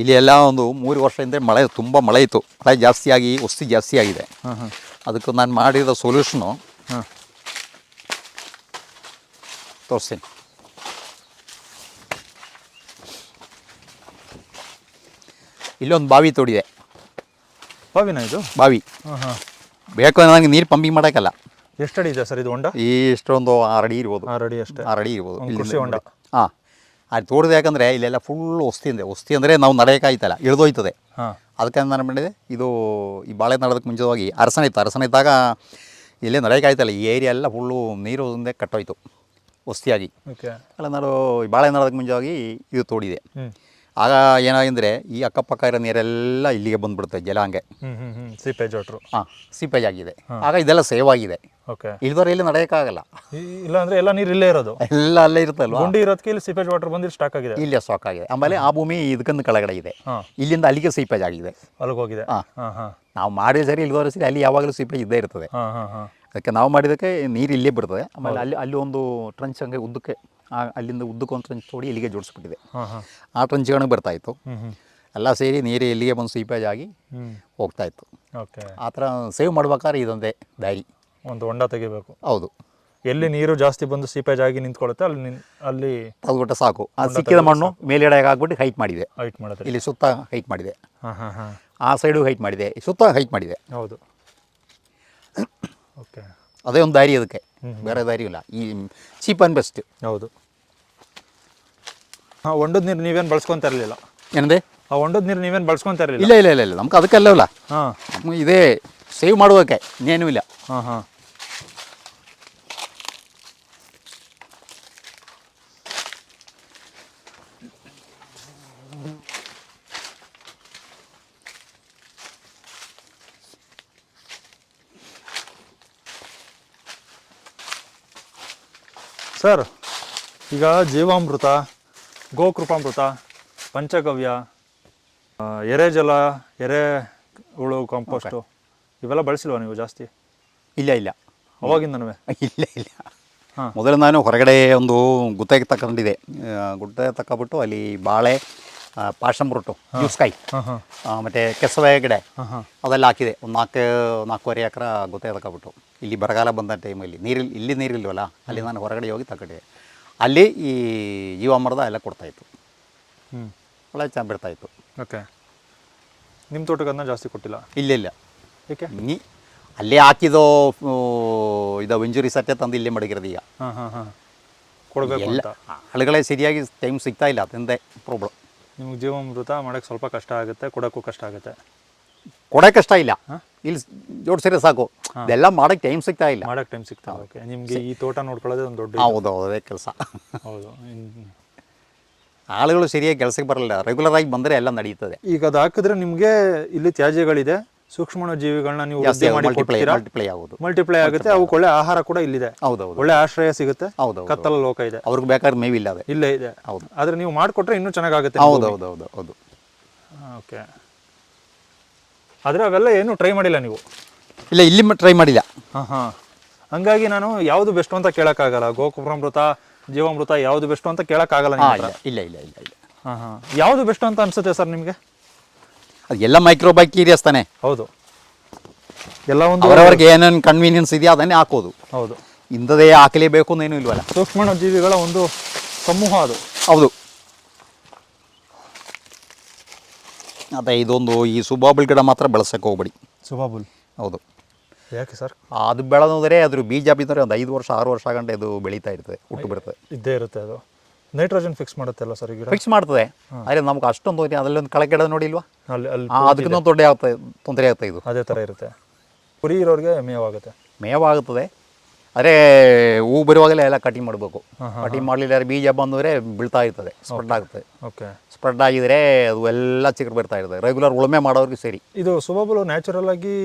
ಇಲ್ಲಿ ಎಲ್ಲ ಒಂದು ಮೂರು ವರ್ಷ ಹಿಂದೆ ಮಳೆ ತುಂಬ ಮಳೆ ಇತ್ತು. ಮಳೆ ಜಾಸ್ತಿಯಾಗಿ ವಸ್ತಿ ಜಾಸ್ತಿ ಆಗಿದೆ ಅದಕ್ಕೆ ನಾನು ಮಾಡಿದ ಸೊಲ್ಯೂಷನು ತೋರಿಸ್ತೀನಿ ಇಲ್ಲೊಂದು ಬಾವಿ ತೋಡಿದೆ. ಬಾವಿನ ಇದು? ಬಾವಿ. ಬೇಕು ನನಗೆ ನೀರು ಪಂಪಿಂಗ್ ಮಾಡೋಕ್ಕಲ್ಲ. ಎಷ್ಟು ಅಡಿ ಇದೆ ಸರ್ ಇದು ಹೊಂಡ? ಈ ಇಷ್ಟೊಂದು ಆರು ಅಡಿ ಇರ್ಬೋದು. ಆರು ಅಡಿ ಅಷ್ಟೇ ಆರು ಅಡಿ ಇರ್ಬೋದು ಕೃಷಿ ಹೊಂಡ. ಹಾಂ. ಅದು ತೋಡಿದೆ ಯಾಕಂದರೆ ಇಲ್ಲೆಲ್ಲ ಫುಲ್ ಒಸ್ತಿ ಇದೆ ವಸ್ತಿ ಅಂದರೆ ನಾವು ನಡೆಯೋಕ್ಕಾಯ್ತಲ್ಲ ಇಳಿದೋಯ್ತದೆ. ಅದಕ್ಕೆ ನಾನು ಮಾಡಿದೆ ಇದು ಈ ಬಾಳೆ ನಡೋದಕ್ಕೆ ಮುಂಚಿತವಾಗಿ ಅರಸನ ಇತ್ತು. ಅರಸನ ಇದ್ದಾಗ ಇಲ್ಲೇ ನಡೆಯೋಕ್ಕಾಯ್ತಲ್ಲ ಈ ಏರಿಯಾ ಎಲ್ಲ ಫುಲ್ಲು ನೀರು ಒಂದೇ ಕಟ್ಟೋಯ್ತು ಒಸ್ತಿಯಾಗಿ ಅಲ್ಲ ನಾನು ಈ ಬಾಳೆ ನಡೋದಕ್ಕೆ ಮುಂಚೆವಾಗಿ ಇದು ತೋಡಿದೆ. ಆಗ ಏನಾಗಿದ್ರೆ ಈ ಅಕ್ಕಪಕ್ಕ ಇರೋ ನೀರೆಲ್ಲ ಇಲ್ಲಿಗೆ ಬಂದ್ಬಿಡುತ್ತೆ ಜಲಾಂಗೆ ಸೀಪೇಜ್ ವಾಟ್ರು ಹಾಂ ಸೀಪೇಜ್ ಆಗಿದೆ. ಆಗ ಇದೆಲ್ಲ ಸೇವ್ ಆಗಿದೆ. ಓಕೆ. ಇಳಿದವ್ರು ಇಲ್ಲಿ ನಡೆಯೋಕ್ಕಾಗಲ್ಲ. ಇಲ್ಲ ಅಂದ್ರೆ ಎಲ್ಲ ನೀರು ಇಲ್ಲೇ ಇರೋದು. ಎಲ್ಲ ಅಲ್ಲೇ ಇರುತ್ತಲ್ಲ ಗುಂಡಿ ಇರೋದಕ್ಕೆ ಇಲ್ಲಿ ಸೀಪೇಜ್ ವಾಟರ್ ಬಂದಿದ್ದು ಸ್ಟಾಕ್ ಆಗಿದೆ. ಇಲ್ಲೇ ಸ್ಟಾಕ್ ಆಗಿದೆ. ಆಮೇಲೆ ಆ ಭೂಮಿ ಇದಕ್ಕಂದು ಕೆಳಗಡೆ ಇದೆ. ಇಲ್ಲಿಂದ ಅಲ್ಲಿಗೆ ಸೀಪೇಜ್ ಆಗಿದೆ. ಅಲ್ಲಿಗೆ ಹೋಗಿದೆ. ಹಾ. ಹಾಂ ಹಾಂ. ನಾವು ಮಾಡಿದ ಸರಿ ಇಳಿದವರು ಸರಿ ಅಲ್ಲಿ ಯಾವಾಗಲೂ ಸೀಪೇಜ್ ಇದ್ದೇ ಇರ್ತದೆ. ಹಾಂ ಹಾಂ ಹಾಂ. ಅದಕ್ಕೆ ನಾವು ಮಾಡಿದಕ್ಕೆ ನೀರು ಇಲ್ಲೇ ಬಿಡ್ತದೆ. ಆಮೇಲೆ ಅಲ್ಲಿ ಅಲ್ಲಿ ಒಂದು ಟ್ರಂಚ್ ಹಂಗೆ ಉದ್ದಕ್ಕೆ ಅಲ್ಲಿಂದ ಉದ್ದಕ್ಕೆ ಒಂದು ಟ್ರಂಚ್ ತೋಡಿ ಇಲ್ಲಿಗೆ ಜೋಡಿಸ್ಬಿಟ್ಟಿದೆ. ಆ ಟ್ರಂಚ್ಗಳಿಗೆ ಬರ್ತಾ ಇತ್ತು ಎಲ್ಲ ಸೇರಿ ನೀರು ಇಲ್ಲಿಗೆ ಬಂದು ಸೀಪೇಜ್ ಆಗಿ ಹೋಗ್ತಾ ಇತ್ತು ಓಕೆ. ಆ ಥರ ಸೇವ್ ಮಾಡ್ಬೇಕಾದ್ರೆ ಇದೊಂದೇ ದಾರಿ. ಒಂದು ಹೊಂಡ ತೆಗಿಬೇಕು. ಹೌದು. ಎಲ್ಲಿ ನೀರು ಜಾಸ್ತಿ ಬಂದು ಸೀಪೇಜ್ ಆಗಿ ನಿಂತ್ಕೊಳ್ಳುತ್ತೆ ಅಲ್ಲಿ ಅಲ್ಲಿ ತೆಗೆದ್ಬಿಟ್ರೆ ಸಾಕು. ಆ ಸಿಕ್ಕಿದ ಮಣ್ಣು ಮೇಲ್ಗಡೆ ಹಾಕ್ಬಿಟ್ಟು ಹೈಟ್ ಮಾಡಿದೆ. ಹೈಟ್ ಮಾಡುತ್ತೆ ಇಲ್ಲಿ ಸುತ್ತ ಹೈಟ್ ಮಾಡಿದೆ. ಆ ಸೈಡು ಹೈಟ್ ಮಾಡಿದೆ. ಸುತ್ತ ಹೈಟ್ ಮಾಡಿದೆ. ಹೌದು. ಓಕೆ. ಅದೇ ಒಂದು ದಾರಿ ಅದಕ್ಕೆ. ಬೇರೆ ದಾರಿ ಇಲ್ಲ. ಈ ಚೀಪ್ ಆ್ಯಂಡ್ ಬೆಸ್ಟ್ ಹೌದು. ಹಾಂ ಹೊಂಡದ ನೀರು ನೀವೇನು ಬಳಸ್ಕೊಂತ ಇರಲಿಲ್ಲ? ಏನಂದೆ? ಆ ಒಂಡದ ನೀರು ನೀವೇನು ಬಳಸ್ಕೊಂತ ಇರಲಿಲ್ಲ? ಇಲ್ಲ ಇಲ್ಲ ಇಲ್ಲ ಇಲ್ಲ ನಮ್ಗೆ ಅದಕ್ಕೆಲ್ಲವಲ್ಲ. ಹಾಂ. ನಮ್ಗೆ ಇದೇ ಸೇವ್ ಮಾಡೋದಕ್ಕೆ ಇನ್ನೇನೂ ಇಲ್ಲ. ಹಾಂ ಹಾಂ. ಸರ್ ಈಗ ಜೀವಾಮೃತ ಗೋಕೃಪಾಮೃತ ಪಂಚಗವ್ಯ ಎರೆ ಜಲ ಎರೆ ಹುಳು ಕಾಂಪೋಸ್ಟು ಇವೆಲ್ಲ ಬಳಸಿಲ್ವ ನೀವು ಜಾಸ್ತಿ? ಇಲ್ಲ ಇಲ್ಲ. ಅವಾಗಿಂದನೂ ಇಲ್ಲ ಇಲ್ಲ. ಹಾಂ. ಮೊದಲು ನಾನು ಹೊರಗಡೆ ಒಂದು ಗುತ್ತೆಗೆ ತಕೊಂಡಿದೆ ಗುಡ್ಡೆ ತಕ್ಕಬಿಟ್ಟು ಅಲ್ಲಿ ಬಾಳೆ ಪಾಶಂಬ್ರೊಟ್ಟು ರೂಟು ಜ್ಯೂಸ್ಕಾಯಿ ಮತ್ತು ಕೆಸವೆ ಗಿಡ ಅದೆಲ್ಲ ಹಾಕಿದೆ. ಒಂದು ನಾಲ್ಕು ನಾಲ್ಕೂವರೆ ಎಕರೆ ಗುತ್ತೆ ತಕ್ಕಬಿಟ್ಟು. ಇಲ್ಲಿ ಬರಗಾಲ ಬಂದ ಟೈಮಲ್ಲಿ ನೀರಿಲ್ಲ ಇಲ್ಲಿ ನೀರಿಲ್ವಲ್ಲ ಅಲ್ಲಿ ನಾನು ಹೊರಗಡೆ ಹೋಗಿ ತಗೊಂಡಿದ್ದೆ ಅಲ್ಲಿ ಈ ಜೀವಾಮೃತ ಎಲ್ಲ ಕೊಡ್ತಾಯಿತ್ತು ಹ್ಞೂ ಒಳ್ಳೆ ಚೆನ್ನಾಗಿ ಬಿಡ್ತಾಯಿತ್ತು ಓಕೆ ನಿಮ್ಮ ತೋಟಕ್ಕೆ ಅದನ್ನ ಜಾಸ್ತಿ ಕೊಟ್ಟಿಲ್ಲ ಇಲ್ಲ ಇಲ್ಲ ಏಕೆ ನೀ ಅಲ್ಲೇ ಹಾಕಿದೋ ಆ, ಇದು ಇಂಜುರಿ ಸತ್ಯ ತಂದು ಇಲ್ಲೇ ಮಡಗಿರೋದು ಈಗ ಹಾಂ ಹಾಂ ಹಾಂ ಕೊಡಬೇಕು ಎಲ್ಲ ಅಂತ ಹಳಗಳೇ ಸರಿಯಾಗಿ ಟೈಮ್ ಸಿಗ್ತಾ ಇಲ್ಲ ಅದರಿಂದ ಪ್ರಾಬ್ಲಮ್ ನಿಮ್ಗೆ ಜೀವಾಮೃತ ಮಾಡೋಕ್ಕೆ ಸ್ವಲ್ಪ ಕಷ್ಟ ಆಗುತ್ತೆ ಕೊಡೋಕ್ಕೂ ಕಷ್ಟ ಆಗುತ್ತೆ ಕೊಡೋಕೆ ಕಷ್ಟ ಇಲ್ಲ ಇಲ್ಲಿ ಜೋಡಿಸಿದ್ರೆ ಸಾಕು ಇದೆಲ್ಲ ಮಾಡಕ್ ಟೈಮ್ ಸಿಗ್ತಾ ಇಲ್ಲ. ಮಾಡಕ್ ಟೈಮ್ ಸಿಗ್ತಾ ಓಕೆ ನಿಮಗೆ ಈ ತೋಟ ನೋಡ್ಕೊಳ್ಳೋದೇ ಒಂದು ದೊಡ್ಡ ಹೌದು ಹೌದು ಅದೇ ಕೆಲಸ. ಹೌದು. ಆಳುಗಳು ಸರಿಯಾಗಿ ಕೆಲಸಕ್ಕೆ ಬರಲ್ಲ ರೆಗ್ಯುಲರ್ ಆಗಿ ಬಂದರೆ ಎಲ್ಲ ನಡೆಯುತ್ತದೆ ಈಗ ಅದು ಹಾಕಿದ್ರೆ ನಿಮಗೆ ಇಲ್ಲಿ ತ್ಯಾಜ್ಯಗಳಿದೆ. ಸೂಕ್ಷ್ಮ ಜೀವಿಗಳನ್ನ ನೀವು ಮಲ್ಟಿಪ್ಲೈ ಆಗೋದು ಮಲ್ಟಿಪ್ಲೈ ಆಗುತ್ತೆ. ಅವಕ್ಕೆ ಒಳ್ಳೆ ಆಹಾರ ಕೂಡ ಇಲ್ಲಿದೆ. ಹೌದು ಹೌದು. ಒಳ್ಳೆ ಆಶ್ರಯ ಸಿಗುತ್ತೆ. ಹೌದು ಕತ್ತಲ ಲೋಕ ಇದೆ. ಅವ್ರಿಗೆ ಬೇಕಾದ್ರೆ ಮೇವಿಲ್ಲ ಅದೇ ಇಲ್ಲೇ ಇದೆ. ಹೌದು. ಆದ್ರೆ ನೀವು ಮಾಡಿಕೊಟ್ರೆ ಇನ್ನೂ ಚೆನ್ನಾಗಾಗುತ್ತೆ ಹೌದು ಹೌದು ಹೌದು ಹೌದು. ಓಕೆ ಆದರೆ ಅವೆಲ್ಲ ಏನು ಟ್ರೈ ಮಾಡಿಲ್ಲ ನೀವು. ಇಲ್ಲ ಇಲ್ಲಿ ಟ್ರೈ ಮಾಡಿಲ್ಲ. ಹಾಂ ಹಾಂ. ಹಂಗಾಗಿ ನಾನು ಯಾವುದು ಬೆಸ್ಟ್ ಅಂತ ಕೇಳೋಕ್ಕಾಗಲ್ಲ. ಗೋಕುಪ್ರಾಮೃತ ಜೀವಾಮೃತ ಯಾವುದು ಬೆಸ್ಟ್ ಅಂತ ಕೇಳೋಕ್ಕಾಗಲ್ಲ ನಿಮ್ಮ ಹತ್ರ. ಇಲ್ಲ ಇಲ್ಲ ಇಲ್ಲ ಇಲ್ಲ. ಹಾಂ ಹಾಂ. ಯಾವುದು ಬೆಸ್ಟ್ ಅಂತ ಅನ್ಸುತ್ತೆ ಸರ್ ನಿಮಗೆ? ಅದೆಲ್ಲ ಎಲ್ಲ ಮೈಕ್ರೋ ಬ್ಯಾಕ್ಟೀರಿಯಾಸ್ ತಾನೆ. ಹೌದು. ಎಲ್ಲ ಒಂದು ಅವರವ್ರಿಗೆ ಏನೇನು ಕನ್ವೀನಿಯನ್ಸ್ ಇದೆಯಾ ಅದನ್ನೇ ಹಾಕೋದು. ಹೌದು. ಇಂಥದೇ ಹಾಕಲೇಬೇಕು ಅನ್ನೇನು ಇಲ್ವಲ್ಲ. ಸೂಕ್ಷ್ಮಣ ಜೀವಿಗಳ ಒಂದು ಸಮೂಹ ಅದು. ಹೌದು. ಅದೇ ಇದೊಂದು ಈ ಸುಬಾಬುಲ್ ಗಿಡ ಮಾತ್ರ ಬೆಳೆಸಕ್ಕೆ ಹೋಗ್ಬೇಡಿ. ಸುಬಾಬುಲ್ ಹೌದು. ಯಾಕೆ ಸರ್? ಅದು ಬೆಳೆದ್ರೆ ಅದ್ರ ಬೀಜ ಬಿದ್ದರೆ ಒಂದು ಐದು ವರ್ಷ ಆರು ವರ್ಷ ಗಂಟೆ ಇದು ಬೆಳೀತಾ ಇರ್ತದೆ ಹುಟ್ಟು ಬಿಡ್ತದೆ ಇದ್ದೇ ಇರುತ್ತೆ ಅದು. ನೈಟ್ರೋಜನ್ ಫಿಕ್ಸ್ ಮಾಡುತ್ತಲ್ಲ ಸರ್ ಈಗ ಫಿಕ್ಸ್ ಮಾಡ್ತದೆ. ಆದರೆ ನಮ್ಗೆ ಅಷ್ಟೊಂದು ಅಲ್ಲೊಂದು ಕಳೆ ಕೆಡೋದು ನೋಡಿಲ್ವಾ ಅಲ್ಲಿ ಅಲ್ಲಿ ದೊಡ್ಡ ತೊಂದರೆ ಆಗ್ತದೆ ತೊಂದರೆ ಇದು. ಅದೇ ಥರ ಇರುತ್ತೆ. ಕುರಿ ಇರೋರಿಗೆ ಮೇವಾಗುತ್ತೆ. ಮೇವಾಗುತ್ತದೆ. ಅದೇ ಹೂ ಬರುವಾಗಲೇ ಎಲ್ಲ ಕಟಿಂಗ್ ಮಾಡಬೇಕು. ಕಟಿಂಗ್ ಮಾಡಲಿಲ್ಲ ಬೀಜ ಬಂದರೆ ಬೀಳ್ತಾ ಇರ್ತದೆ ಸ್ಪ್ರೆಡ್ ಆಗುತ್ತೆ ಓಕೆ ಸ್ಪ್ರೆಡ್ ಆಗಿದ್ರೆ ಅದು ಎಲ್ಲ ಚಿಕ್ಕ ಬರ್ತಾ ಇರ್ತದೆ. ರೆಗ್ಯುಲರ್ ಉಳುಮೆ ಮಾಡೋರಿಗೆ ಸರಿ. ಇದು ಸುಬಾಬಲು ನ್ಯಾಚುರಲ್ ಆಗಿ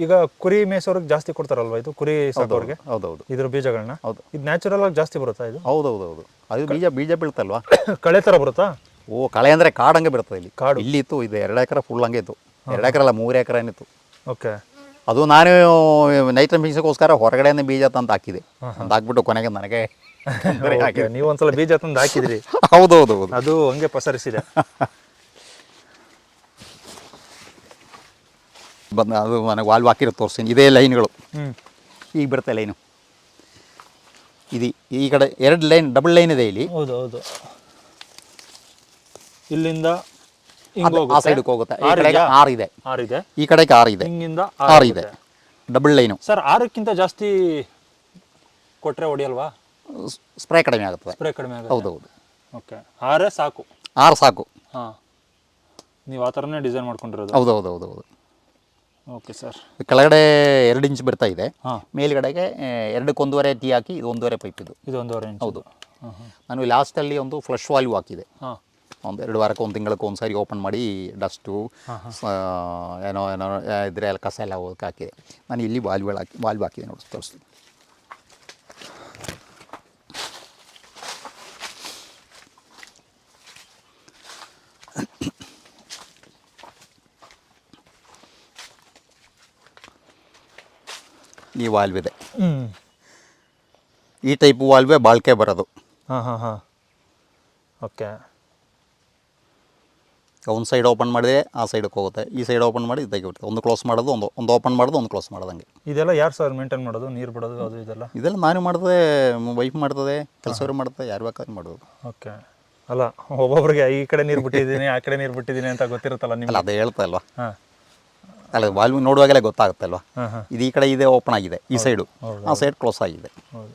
ಈಗ ಕುರಿ ಮೇಯಿಸೋರಿಗೆ ಜಾಸ್ತಿ ಕೊಡ್ತಾರಲ್ವಾ ಇದು? ಕುರಿ ಸಾಕೋರಿಗೆ ಹೌದೌದು. ಇದ್ರ ಬೀಜಗಳನ್ನ ಹೌದು. ಇದು ನ್ಯಾಚುರಲ್ ಆಗಿ ಜಾಸ್ತಿ ಬರುತ್ತಾ ಇದು? ಹೌದೌದು ಹೌದು ಅದು ಬೀಜ ಬೀಜ ಬೀಳ್ತಲ್ವಾ? ಕಳೆ ಥರ ಬರುತ್ತಾ? ಓ ಕಳೆ ಅಂದರೆ ಕಾಡು ಹಂಗೆ ಬರ್ತದೆ ಇಲ್ಲಿ? ಕಾಡು. ಇಲ್ಲಿ ಇತ್ತು ಇದು ಎರಡು ಎಕರೆ ಫುಲ್ ಹಂಗೆ ಇತ್ತು. ಎರಡು ಎಕರೆ ಅಲ್ಲ ಮೂರು ಎಕರೆ ಏನಿತ್ತು. ಓಕೆ. ಅದು ನಾನು ನೈಟ್ರ ಬೀಜಕ್ಕೋಸ್ಕರ ಹೊರಗಡೆನೇ ಬೀಜ ತಂದು ಹಾಕಿದೆ. ಅಂತ ಹಾಕ್ಬಿಟ್ಟು ಕೊನೆಗೆ ನನಗೆ. ನೀವು ಒಂದ್ಸಲ ಬೀಜ ತಂದು ಹಾಕಿದ್ರಿ. ಹೌದೌದು ಹೌದು ಅದು ಹಂಗೆ ಪಸರಿಸಿದೆ. ಬಂದು ಅದು ಮನೆ ವಾಲ್ ಹಾಕಿರೋ ತೋರಿಸ್ತೀನಿ. ಇದೇ ಲೈನ್ಗಳು. ಈಗ ಬರುತ್ತೆ ಲೈನು. ಇದು ಈ ಕಡೆ ಎರಡು ಲೈನ್ ಡಬಲ್ ಲೈನ್ ಇದೆ ಇಲ್ಲಿ. ಹೌದು ಹೌದು ಇಲ್ಲಿಂದ ಅದು ಆ. ಸೈಡ್ಗೆ ಹೋಗುತ್ತೆ. ಈ ಆರು ಆರ್ ಇದೆ. ಆರ್ ಇದೆ. ಈ ಕಡೆಗೆ ಆರ್ ಇದೆ. ಹಿಂಗಿಂದ ಆರು ಇದೆ. Double line. ಸರ್ ಆರಕ್ಕಿಂತ ಜಾಸ್ತಿ ಕೊಟ್ರೆ ಹೊಡಿಯಲ್ವಾ? ಸ್ಪ್ರೇ ಕಡಿಮೆ ಆಗುತ್ತೆ ಸ್ಪ್ರೇ ಕಡಿಮೆ ಆಗುತ್ತೆ. ಹೌದು ಹೌದು ಓಕೆ. ಆರೇ ಸಾಕು. ಆರು ಸಾಕು. ಹಾಂ. ನೀವು ಆ ಥರನೇ ಡಿಸೈನ್ ಮಾಡ್ಕೊಂಡಿರೋದು. ಹೌದು ಹೌದು ಹೌದು ಹೌದು ಓಕೆ ಸರ್. ಕೆಳಗಡೆ ಎರಡು ಇಂಚ್ ಬರ್ತಾ ಇದೆ. ಮೇಲ್ಗಡೆಗೆ ಎರಡಕ್ಕೊಂದೂವರೆ ಟೀ ಹಾಕಿ ಇದು ಒಂದೂವರೆ ಪೈಪ್ ಇದು. ಇದು ಒಂದೂವರೆ ಇಂಚ್. ಹೌದು. ನಾನು ಲಾಸ್ಟಲ್ಲಿ ಒಂದು ಫ್ಲಶ್ ವಾಲ್ಯೂ ಹಾಕಿದೆ. ಒಂದು ಎರಡು ವಾರಕ್ಕೆ ಒಂದು ತಿಂಗಳಕ್ಕೆ ಒಂದು ಸಾರಿ ಓಪನ್ ಮಾಡಿ ಡಸ್ಟು ಏನೋ ಏನೋ ಇದ್ರೆ ಎಲ್ಲ ಕಸ ಎಲ್ಲ ಹೋಗಕ್ಕೆ ಹಾಕಿದೆ. ನಾನು ಇಲ್ಲಿ ವಾಲ್ವ್ ಹಾಕಿ ವಾಲ್ವ್ ಹಾಕಿದೆ ನೋಡಿ ತೋರಿಸ್ತೀನಿ. ಈ ವಾಲ್ವ್ ಇದೆ. ಈ ಟೈಪ್ ವಾಲ್ವೇ ಬಾಳ್ಕೆ ಬರೋದು. ಹಾಂ ಹಾಂ ಹಾಂ. ಓಕೆ. ಒಂದು ಸೈಡ್ ಓಪನ್ ಮಾಡಿದ್ರೆ ಆ ಸೈಡಕ್ಕೆ ಹೋಗುತ್ತೆ. ಈ ಸೈಡ್ ಓಪನ್ ಮಾಡಿ ತೆಗಿಬಿಡುತ್ತೆ ಒಂದು ಕ್ಲೋಸ್ ಮಾಡೋದು ಒಂದು ಒಂದು ಓಪನ್ ಮಾಡೋದು ಒಂದು ಕ್ಲೋಸ್ ಮಾಡೋದಂಗೆ ಇದೆಲ್ಲ ಯಾರು ಸರ್ ಮೇಂಟೈನ್ ಮಾಡೋದು? ನೀರು ಬಿಡೋದು ಅದು ಇದೆಲ್ಲ? ಇದೆಲ್ಲ ನಾನು ಮಾಡ್ತದೆ ವೈಫ್ ಮಾಡ್ತದೆ ಕೆಲಸವರು ಮಾಡ್ತದೆ ಯಾರು ಬೇಕಾದ್ರೂ ಮಾಡೋದು ಓಕೆ. ಅಲ್ಲ ಒಬ್ಬೊಬ್ಬರಿಗೆ ಈ ಕಡೆ ನೀರು ಬಿಟ್ಟಿದ್ದೀನಿ ಆ ಕಡೆ ನೀರು ಬಿಟ್ಟಿದ್ದೀನಿ ಅಂತ ಗೊತ್ತಿರುತ್ತಲ್ಲ ನಿಮ್ಗೆ? ಅದೇ ಹೇಳ್ತಾ ಅಲ್ವಾ ಹಾಂ. ಅಲ್ಲ ವಾಲ್ವ್ ನೋಡುವಾಗಲೇ ಗೊತ್ತಾಗುತ್ತೆ ಅಲ್ವಾ ಹಾಂ ಹಾಂ. ಇದು ಈ ಕಡೆ ಇದೆ ಓಪನ್ ಆಗಿದೆ. ಈ ಸೈಡು ಆ ಸೈಡ್ ಕ್ಲೋಸ್ ಆಗಿದೆ. ಕಳೆ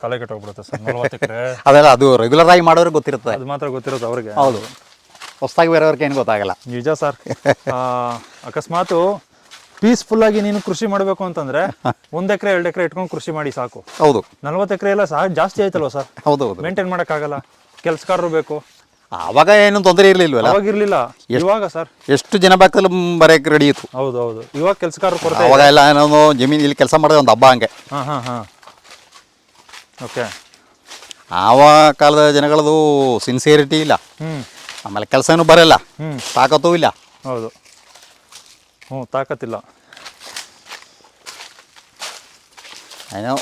ತಲೆ ಕೆಟ್ಟೋಗ್ಬಿಡುತ್ತೆ ಸರ್ ಅದೆಲ್ಲ ಅದು ರೆಗ್ಯುಲರ್ ಆಗಿ ಮಾಡೋರಿಗೆ ಗೊತ್ತಿರುತ್ತೆ. ಅದು ಮಾತ್ರ ಗೊತ್ತಿರೋದು ಅವ್ರಿಗೆ. ಹೌದು. ಹೊಸ್ತಾಗಿ ಬೇರೆಯವ್ರಿಗೆ ಏನು ಗೊತ್ತಾಗಲ್ಲ. ನಿಜ ಸರ್. ಪೀಸ್ಫುಲ್ ಆಗಿ ನೀನು ಕೃಷಿ ಮಾಡಬೇಕು ಅಂತಂದ್ರೆ ಒಂದ್ ಎಕರೆ ಎರಡು ಎಕರೆ ಇಟ್ಕೊಂಡು ಕೃಷಿ ಮಾಡಿ ಸಾಕು. ಹೌದು. ನಲ್ವತ್ತು ಎಕರೆ ಎಲ್ಲ ಸಹ ಜಾಸ್ತಿ ಆಯ್ತಲ್ವ ಸರ್? ಹೌದು ಹೌದು. ಮೇಂಟೈನ್ ಮಾಡೋಕ್ಕಾಗಲ್ಲ. ಕೆಲ್ಸಗಾರರು ಬೇಕು. ಆವಾಗ ಏನು ತೊಂದರೆ ಇರಲಿಲ್ವಲ್ಲ? ಅವಾಗ ಇರ್ಲಿಲ್ಲ. ಇವಾಗ ಸರ್. ಎಷ್ಟು ಜನ ಬೇಕಲ್ಲ ಬರೆಯಕ್ಕೆ ರೆಡಿ ಇತ್ತು? ಹೌದು ಹೌದು. ಇವಾಗ ಕೆಲ್ಸಗಾರರು ಕೊರತೆ ಅವಾಗ ಎಲ್ಲ ಏನೋ ಜಮೀನು ಇಲ್ಲಿ ಕೆಲಸ ಮಾಡೋದು ಒಂದು ಹಬ್ಬ ಹಂಗೆ. ಹಾ ಹಾ ಹಾ. ಓಕೆ ಆವ ಕಾಲದ ಜನಗಳದು ಸಿನ್ಸಿಯರಿಟಿ ಇಲ್ಲ. ಆಮೇಲೆ ಕೆಲಸನೂ ಬರಲ್ಲ. ಹ್ಞೂ ತಾಕತ್ತೂ ಇಲ್ಲ. ಹೌದು. ಹ್ಞೂ ತಾಕತ್ತಿಲ್ಲ. ಏನೋ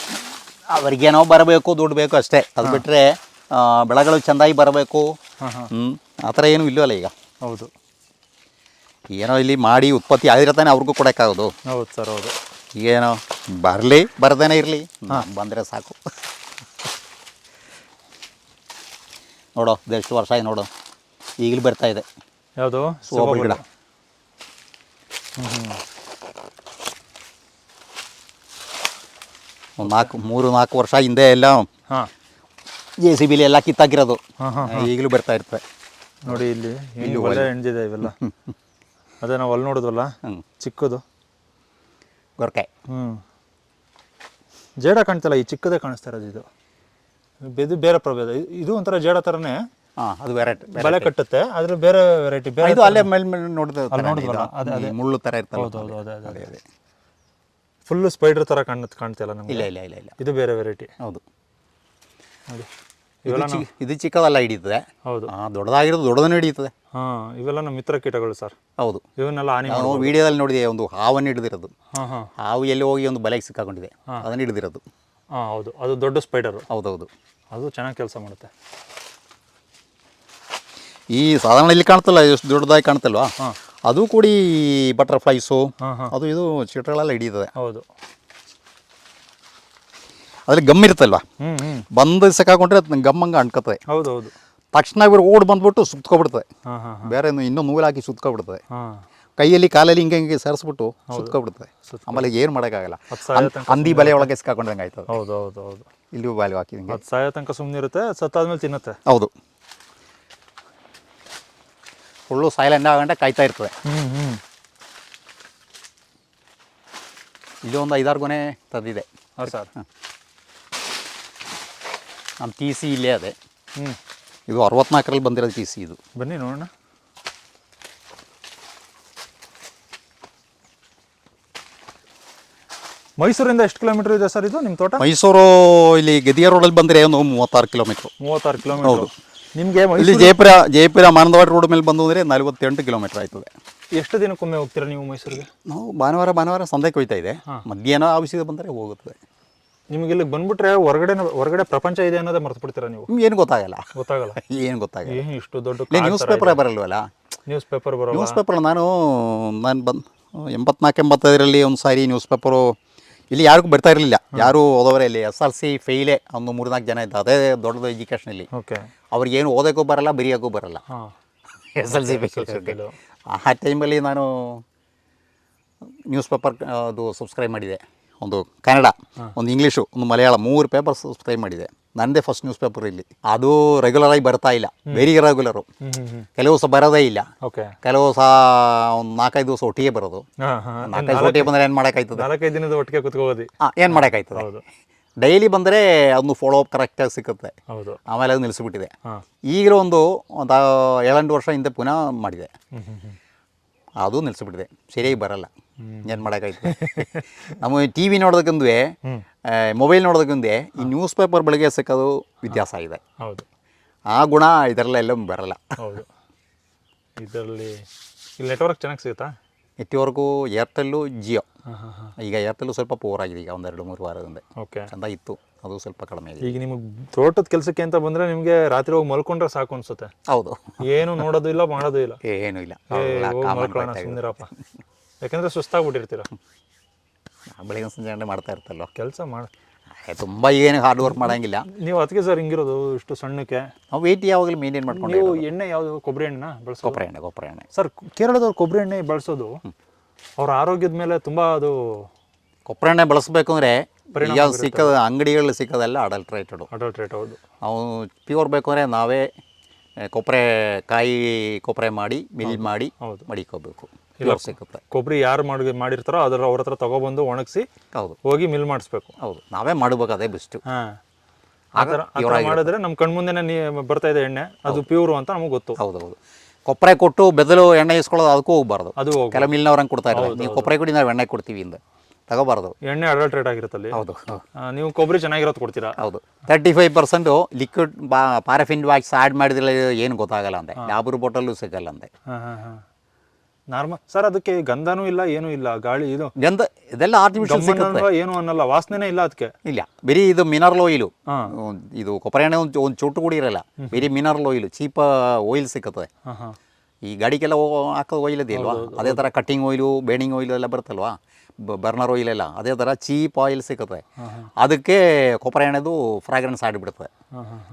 ಅವ್ರಿಗೇನೋ ಬರಬೇಕು ದುಡ್ಡು ಬೇಕು ಅಷ್ಟೇ. ಅದು ಬಿಟ್ಟರೆ ಬೆಳೆಗಳು ಚೆಂದಾಗಿ ಬರಬೇಕು. ಆ ಥರ ಏನೂ ಇಲ್ಲವಲ್ಲ ಈಗ? ಹೌದು. ಏನೋ ಇಲ್ಲಿ ಮಾಡಿ ಉತ್ಪತ್ತಿ ಆಗಿರತ್ತಾನೆ ಅವ್ರಿಗೂ ಕೊಡೋಕ್ಕಾಗೋದು. ಹೌದು ಸರ್ ಹೌದು. ಏನೋ ಬರಲಿ ಬರ್ದೇನೆ ಇರಲಿ. ಬಂದರೆ ಸಾಕು. ನೋಡೋ ಎಷ್ಟು ವರ್ಷ ಆಗಿ ನೋಡು. ಈಗಲೂ ಬರ್ತಾ ಇದೆ. ಯಾವುದು? ಸೋಬಲ್ ಗಿಡ. ಒಂದು ನಾಲ್ಕು ಮೂರು ನಾಲ್ಕು ವರ್ಷ ಹಿಂದೆ ಎಲ್ಲ ಜೆ ಸಿ ಬಿಲಿ ಎಲ್ಲ ಕಿತ್ತಾಕಿರೋದು. ಈಗಲೂ ಬರ್ತಾ ಇರ್ತವೆ ನೋಡಿ ಇಲ್ಲಿ ಇಲ್ಲಿ ಒಳ್ಳೆ ಹೆಣ್ಜಿದೆ ಇವೆಲ್ಲ. ಅದೇ ನಾವು ಅಲ್ಲಿ ನೋಡಿದ್ವಲ್ಲ ಚಿಕ್ಕದು. ಗೊರ್ಕಾಯಿ ಹ್ಞೂ ಜೇಡ ಕಾಣ್ತಲ್ಲ ಈ ಚಿಕ್ಕದೇ ಕಾಣಿಸ್ತಾ ಇರೋದು ಇದು. ಇದು ಬೇರೆ ಪ್ರಭೇದ. ಇದು ಒಂಥರ ಜೇಡ ಥರನೇ ಹಾಂ ಅದು ವೆರೈಟಿ ಬಲೆ ಕಟ್ಟುತ್ತೆ ಆದ್ರೆ ಬೇರೆ ವೆರೈಟಿ ಬೇರೆ ಇದು ಅಲ್ಲೇ ಮೇಲೆ ಮೇಲೆ ನೋಡಿದ ನೋಡಿದ್ವಲ್ಲ, ಅದೇ, ಮುಳ್ಳು ಥರ ಇರ್ತಲ್ಲ. ಹೌದು ಹೌದು ಹೌದು ಅದೇ ಅದೇ ಫುಲ್ಲು ಫುಲ್ ಸ್ಪೈಡರ್ ಥರ ಕಾಣ್ ಕಾಣ್ತಿಲ್ಲ ನಮಗೆ. ಇಲ್ಲ ಇಲ್ಲ ಇಲ್ಲ ಇಲ್ಲ. ಇದು ಬೇರೆ ವೆರೈಟಿ ಹೌದು. ನೋಡಿ. ಇದು ಚಿ- ಇದು ಚಿಕ್ಕದಲ್ಲ ಹಿಡಿತದೆ ಹೌದು. ಹಾಂ ದೊಡ್ಡದಾಗಿರೋದು ದೊಡ್ಡದನ್ನು ಹಿಡಿಯುತ್ತದೆ. ಹಾಂ ಇವೆಲ್ಲ ನಮ್ಮ ಮಿತ್ರ ಕೀಟಗಳು ಸರ್. ಹೌದು. ಇವನ್ನೆಲ್ಲ ಹಾನಿ ನಾವು ವಿಡಿಯೋದಲ್ಲಿ ನೋಡಿದೆ ಒಂದು ಹಾವನ್ನು ಹಿಡಿದಿರೋದು. ಹಾಂ ಹಾಂ. ಹಾವು ಎಲ್ಲಿ ಹೋಗಿ ಒಂದು ಬಲೆಗೆ ಸಿಕ್ಕಾಕೊಂಡಿದೆ ಅದನ್ನು ಹಿಡಿದಿರೋದು. ಹಾಂ ಹೌದು. ಅದು ದೊಡ್ಡ ಸ್ಪೈಡರು ಹೌದೌದು. ಅದು ಚೆನ್ನಾಗಿ ಕೆಲಸ ಮಾಡುತ್ತೆ. ಈ ಸಾಧಾರಣ ಇಲ್ಲಿ ಕಾಣ್ತಲ್ಲ ಎಷ್ಟು ದೊಡ್ಡದಾಗಿ ಕಾಣ್ತಲ್ವಾ? ಹಾಂ. ಅದು ಕೂಡ ಈ ಬಟರ್ಫ್ಲೈಸು ಹಾಂ ಹಾಂ. ಅದು ಇದು ಚಿಟ್ರಗಳೆಲ್ಲ ಹಿಡಿಯುತ್ತದೆ. ಹೌದು. ಅದ್ರಲ್ಲಿ ಗಮ್ ಇರುತ್ತಲ್ವಾ? ಹ್ಮ್ ಬಂದು ಸಿಕ್ಕಾಕೊಂಡ್ರೆ ಅದು ಗಮ್ಮಂಗ ಅಂಟ್ಕೊತದೆ ಹೌದು ಹೌದು ತಕ್ಷಣ ಇವರು ಓಡ್ ಬಂದ್ಬಿಟ್ಟು ಸುತ್ಕೊಬಿಡ್ತದೆ. ಹಾಂ ಹಾಂ ಹಾಂ. ಬೇರೆ ಇನ್ನೂ ನೂಲು ಹಾಕಿ ಸುತ್ಕೊಬಿಡ್ತದೆ. ಹಾಂ. ಕೈಯಲ್ಲಿ ಕಾಲಲ್ಲಿ ಹಿಂಗೆ ಹಿಂಗೆ ಸರಿಸ್ಬಿಟ್ಟು ಸುತ್ಕೊಬಿಡ್ತದೆ. ಸುತ್ಕೊ- ಆಮೇಲೆ ಏನು ಮಾಡೋಕ್ಕಾಗಲ್ಲ. ಹಂದಿ ಬಲೆ ಒಳಗೆ ಸಿಕ್ಕಾಕೊಂಡಂಗೆ ಆಯ್ತದೆ. ಹೌದು ಹೌದು ಹೌದು. ಇಲ್ಲಿ ಬಾಲಿ ಹಾಕಿದಂಗೆ. ಅದು ಸಾಯೋ ತನಕ ಸುಮ್ಮನೆ ಇರುತ್ತೆ ಸತ್ತಾದ್ಮೇಲೆ ತಿನ್ನುತ್ತೆ. ಹೌದು. ಫುಲ್ಲು ಸೈಲೆಂಟ್ ಆಗಂಟ ಕಾಯ್ತಾ ಇರ್ತದೆ. ಇಲ್ಲಿ ಒಂದು ಐದಾರು ಗೊನೆ ತಂದಿದೆ ಹಾಂ ಸರ್. ನಮ್ಮ ಟಿ ಸಿ ಇಲ್ಲೇ ಅದೇ. ಹ್ಞೂ ಇದು ಅರವತ್ನಾಲ್ಕರಲ್ಲಿ ಬಂದಿರೋದು ಟಿ ಸಿ ಇದು. ಬನ್ನಿ ನೋಡೋಣ. ಮೈಸೂರಿಂದ ಎಷ್ಟು ಕಿಲೋಮೀಟರ್ ಇದೆ ಸರ್ ಇದು ನಿಮ್ಮ ತೋಟ? ಮೈಸೂರು ಇಲ್ಲಿ ಗದಿಯ ರೋಡಲ್ಲಿ ಬಂದರೆ ಏನು ಮೂವತ್ತಾರು ಕಿಲೋಮೀಟ್ರ್. ಮೂವತ್ತಾರು ಕಿಲೋಮೀಟರ್. ನಿಮಗೆ ಇಲ್ಲಿ ಜಯಪುರ ಜಯಪುರ ಮಾನಂದವಾಡಿ ರೋಡ್ ಮೇಲೆ ಬಂದು ಅಂದರೆ ನಲವತ್ತೆಂಟು ಕಿಲೋಮೀಟರ್ ಆಯ್ತದೆ. ಎಷ್ಟು ದಿನಕ್ಕೊಮ್ಮೆ ಹೋಗ್ತೀರಾ ನೀವು ಮೈಸೂರಿಗೆ? ನಾವು ಭಾನುವಾರ ಭಾನುವಾರ ಸಂತೆಗೆ ಹೋಯ್ತಾ ಇದೆ. ಮಧ್ಯಾಹ್ನ ಆಫೀಸಿಗೆ ಬಂದರೆ ಹೋಗುತ್ತದೆ. ನಿಮಗೆ ಇಲ್ಲಿಗೆ ಬಂದ್ಬಿಟ್ರೆ ಹೊರಗಡೆ ಹೊರಗಡೆ ಪ್ರಪಂಚ ಇದೆ ಅನ್ನೋದೇ ಮರ್ತು ಬಿಡ್ತೀರಾ ನೀವು ಏನು ಗೊತ್ತಾಗಲ್ಲ. ಗೊತ್ತಾಗಲ್ಲ? ಏನು ಗೊತ್ತಾಗಲ್ಲ. ಏನು ಇಷ್ಟು ದೊಡ್ಡ ನ್ಯೂಸ್ ಪೇಪರ್ ಬರಲ್ವಲ್ಲ? ನ್ಯೂಸ್ ಪೇಪರ್ ಬರೋ ನ್ಯೂಸ್ ಪೇಪರ್ ನಾನು ನಾನು ಬಂದು ಎಂಬತ್ನಾಲ್ಕು ಎಂಬತ್ತೈದರಲ್ಲಿ ಒಂದು ಸಾರಿ ನ್ಯೂಸ್ ಪೇಪರು ಇಲ್ಲಿ ಯಾರಿಗೂ ಬರ್ತಾ ಇರಲಿಲ್ಲ. ಯಾರು ಓದೋರೇ ಇಲ್ಲಿ. ಎಸ್ ಎಲ್ ಸಿ ಫೇಲೇ ಒಂದು ಮೂರ್ನಾಲ್ಕು ಜನ ಇದ್ದ ಅದೇ ದೊಡ್ಡದು ಎಜುಕೇಷನಲ್ಲಿ ಓಕೆ. ಅವ್ರಿಗೇನು ಓದೋಕ್ಕೂ ಬರಲ್ಲ ಬರೆಯೋಕ್ಕೂ ಬರಲ್ಲ. S L C. ಆ ಟೈಮಲ್ಲಿ ನಾನು ನ್ಯೂಸ್ ಪೇಪರ್ ಅದು ಸಬ್ಸ್ಕ್ರೈಬ್ ಮಾಡಿದೆ. ಒಂದು ಕನ್ನಡ ಒಂದು ಇಂಗ್ಲೀಷು ಒಂದು ಮಲಯಾಳ ಮೂರು ಪೇಪರ್ ಸಬ್ಸ್ಕ್ರೈಬ್ ಮಾಡಿದೆ. ನನ್ನದೇ ಫಸ್ಟ್ ನ್ಯೂಸ್ ಪೇಪರ್ ಇಲ್ಲಿ. ಅದು ರೆಗ್ಯುಲರ್ ಆಗಿ ಬರ್ತಾ ಇಲ್ಲ. ವೆರಿ ರೆಗ್ಯುಲರು ಕೆಲವು ಸಹ ಬರೋದೇ ಇಲ್ಲ. ಕೆಲವು ಸಹ ಒಂದು ನಾಲ್ಕೈದು ದಿವಸ ಒಟ್ಟಿಗೆ ಬರೋದು. ನಾಲ್ಕೈದು ಒಟ್ಟಿಗೆ ಬಂದರೆ ಏನು ಮಾಡೋಕ್ಕಾಯ್ತದೆ? ನಾಲ್ಕೈದು ದಿನದ ಒಟ್ಟಿಗೆ ಕುತ್ಕೋಬೋದು. ಹಾಂ ಏನು ಮಾಡೋಕ್ಕಾಯ್ತದೆ? ಡೈಲಿ ಬಂದರೆ ಅದನ್ನು ಫಾಲೋ ಅಪ್ ಕರೆಕ್ಟಾಗಿ ಸಿಕ್ಕುತ್ತೆ ಹೌದು. ಆಮೇಲೆ ಅದು ನಿಲ್ಲಿಸ್ಬಿಟ್ಟಿದೆ ಹಾಂ. ಈಗಲೂ ಒಂದು ಒಂದು ಏಳೆಂಟು ವರ್ಷ ಹಿಂದೆ ಪುನಃ ಮಾಡಿದೆ. ಅದು ನಿಲ್ಲಿಸ್ಬಿಟ್ಟಿದೆ ಸರಿಯಾಗಿ ಬರಲ್ಲ. ಏನು ಮಾಡೋಕ್ಕಾಯ್ತು? ನಮ್ಮ ಟಿ ವಿ ನೋಡೋದಕ್ಕಂದ್ವೇ ಮೊಬೈಲ್ ನೋಡೋದಕ್ಕಂದೇ ಈ ನ್ಯೂಸ್ ಪೇಪರ್ ಬೆಳಗ್ಗೆ ಸಿಕ್ಕೋದು ವ್ಯತ್ಯಾಸ ಇದೆ. ಹೌದು. ಆ ಗುಣ ಇದರಲ್ಲೆಲ್ಲ ಬರಲ್ಲ. ಹೌದು. ಇದರಲ್ಲಿ ನೆಟ್ವರ್ಕ್ ಚೆನ್ನಾಗಿ ಸಿಗುತ್ತಾ? ನೆಟ್ವರ್ಕು ಏರ್ಟೆಲ್ಲು ಜಿಯೋ. ಈಗ ಏರ್ಟೆಲ್ಲು ಸ್ವಲ್ಪ ಪೋರ್ ಆಗಿದೆ ಈಗ ಒಂದೆರಡು ಮೂರು ವಾರದಿಂದ. ಓಕೆ. ಚಂದ ಇತ್ತು. ಅದು ಸ್ವಲ್ಪ ಕಡಿಮೆ ಆಗಿದೆ. ಈಗ ನಿಮಗೆ ತೋಟದ ಕೆಲಸಕ್ಕೆ ಅಂತ ಬಂದರೆ ನಿಮಗೆ ರಾತ್ರಿ ಹೋಗಿ ಮಲ್ಕೊಂಡ್ರೆ ಸಾಕು ಅನ್ಸುತ್ತೆ. ಹೌದು. ಏನು ನೋಡೋದು ಇಲ್ಲ ಮಾಡೋದು ಇಲ್ಲ. ಏನೂ ಇಲ್ಲ. ಬೆಳಗ್ಗೆ. ಯಾಕಂದ್ರೆ ಸುಸ್ತಾಗ್ಬಿಟ್ಟಿರ್ತೀರ? ಬೆಳಗಿನ ಸಂಜೆ ಗಂಟೆ ಮಾಡ್ತಾ ಇರ್ತಲ್ವ? ಕೆಲಸ ಮಾಡಿ. ತುಂಬ ಏನು ಹಾರ್ಡ್ ವರ್ಕ್ ಮಾಡೋಂಗಿಲ್ಲ. ನೀವು ಅದಕ್ಕೆ ಸರ್ ಹಿಂಗಿರೋದು ಇಷ್ಟು ಸಣ್ಣಕ್ಕೆ. ನಾವು ವೆಯ್ಟ್ ಯಾವಾಗಲೂ ಮೇಂಟೈನ್ ಮಾಡ್ಕೊಂಡು ನೀವು ಎಣ್ಣೆ ಯಾವುದು ಕೊಬ್ಬರಿ ಎಣ್ಣೆನ ಬಳಸೋ ಕೊಬ್ಬರಿ ಎಣ್ಣೆ ಕೊಬ್ಬರಿ ಎಣ್ಣೆ. ಸರ್ ಕೇರಳದವ್ರು ಕೊಬ್ಬರಿ ಎಣ್ಣೆ ಬಳಸೋದು ಅವ್ರ ಆರೋಗ್ಯದ ಮೇಲೆ ತುಂಬ ಅದು ಕೊಬ್ಬರಿ ಎಣ್ಣೆ ಬಳಸಬೇಕು ಅಂದರೆ ಈಗ ಸಿಕ್ಕದ ಅಂಗಡಿಗಳಲ್ಲಿ ಸಿಕ್ಕೋದೆಲ್ಲ ಅಡಲ್ಟ್ರೇಟೆಡು ಅಡಲ್ಟ್ರೇಟ್ ಹೌದು. ಅವು ಪ್ಯೂರ್ ಬೇಕು ಅಂದರೆ ನಾವೇ ಕೊಬ್ಬರಿ ಕಾಯಿ ಕೊಬ್ಬರಿ ಮಾಡಿ ಮಿಲ್ ಮಾಡಿ. ಮಡಿಕೋಬೇಕು. ಸಿಕ್ಕುತ್ತೆ. ಕೊಬ್ಬರಿ ಯಾರು ಮಾಡಿ ಮಾಡಿರ್ತಾರೋ ಅದರ ಅವ್ರ ಹತ್ರ ತಗೊಬಂದು ಒಣಗಿಸಿ ಹೌದು. ಹೋಗಿ ಮಿಲ್ ಮಾಡಿಸ್ಬೇಕು. ಹೌದು. ನಾವೇ ಮಾಡಬೇಕು ಅದೇ ಬೆಸ್ಟ್. ಹಾಂ. ಆ ಥರ ಆ ಥರ ಮಾಡಿದ್ರೆ ನಮ್ಮ ಕಣ್ಮುಂದೆನೇ ನೀ ಬರ್ತಾ ಇದೆ ಎಣ್ಣೆ. ಅದು ಪ್ಯೂರ್ ಅಂತ ನಮಗೆ ಗೊತ್ತು. ಹೌದು ಹೌದು ಕೊಪ್ರೆ ಕೊಟ್ಟು ಬೆದಲು ಎಣ್ಣೆ ಇಸ್ಕೊಳ್ಳೋದು ಅದಕ್ಕೂ ಹೋಗ್ಬಾರ್ದು. ಅದು ಕೆಲ ಮಿಲ್ನವ್ರಂಗೆ ಕೊಡ್ತಾ ಇರಲ್ಲ ನೀವು ಕೊಪ್ಪರೆ ಕೊಡಿ ನಾವು ಎಣ್ಣೆ ಕೊಡ್ತೀವಿ ಇಂದ ತಗೋಬಾರ್ದು. ಎಣ್ಣೆ ಅಡಲ್ಟ್ರೇಟ್ ಆಗಿರುತ್ತಲ್ಲಿ ಹೌದು. ಆ, ನೀವು ಕೊಬ್ಬರಿ ಚೆನ್ನಾಗಿರೋದು ಕೊಡ್ತೀರಾ? ಹೌದು. ತರ್ಟಿ ಫೈವ್ ಪರ್ಸೆಂಟು ಲಿಕ್ವಿಡ್ ಬಾ ಪ್ಯಾರಫಿನ್ ವ್ಯಾಕ್ಸ್ ಆ್ಯಡ್ ಮಾಡಿದ್ರೆ ಏನು ಗೊತ್ತಾಗಲ್ಲ ಅಂದೆ. ಲಾಬರ್ ಬಾಟಲ್ಲು ಸಿಗಲ್ಲ ಅಂದೆ. ಹಾಂ ಹಾಂ ಹಾಂ. ನಾರ್ಮಲ್ ಸರ್ ಅದಕ್ಕೆ ಗಂಧನೂ ಇಲ್ಲ ಏನೂ ಇಲ್ಲ ಗಾಳಿ ಇದು. ಗಂಧ ಇದೆಲ್ಲ ಆರ್ಟಿಫಿಷಿಯಲ್ ಏನು ಅನ್ನಲ್ಲ ವಾಸನೆನೇ ಇಲ್ಲ ಅದಕ್ಕೆ. ಇಲ್ಲ ಬರೀ ಇದು ಮಿನರಲ್ ಆಯಿಲು ಇದು ಕೊಬ್ಬರಿ ಎಣ್ಣೆ ಒಂದು ಒಂದು ಚೋಟು ಕೂಡ ಇರಲ್ಲ. ಬರೀ ಮಿನರಲ್ ಆಯಿಲ್ ಚೀಪ ಆಯಿಲ್ ಸಿಕ್ಕುತ್ತದೆ ಈ ಗಾಡಿಗೆಲ್ಲ ಹಾಕೋ ಹಾಕೋದು ಆಯಿಲ್ ಇದೆಯಲ್ವಾ ಅದೇ ಥರ ಕಟ್ಟಿಂಗ್ ಆಯಿಲು ಬೇಣಿಂಗ್ ಆಯಿಲು ಎಲ್ಲ ಬರುತ್ತಲ್ವಾ? ಬರ್ನರ್ ಆಯಿಲ್ ಎಲ್ಲ ಅದೇ ಥರ ಚೀಪ್ ಆಯಿಲ್ ಸಿಕ್ಕುತ್ತೆ. ಅದಕ್ಕೆ ಕೊಬ್ಬರಿ ಎಣ್ಣೆದು ಫ್ರಾಗ್ರೆನ್ಸ್ ಆಗಿಬಿಡುತ್ತೆ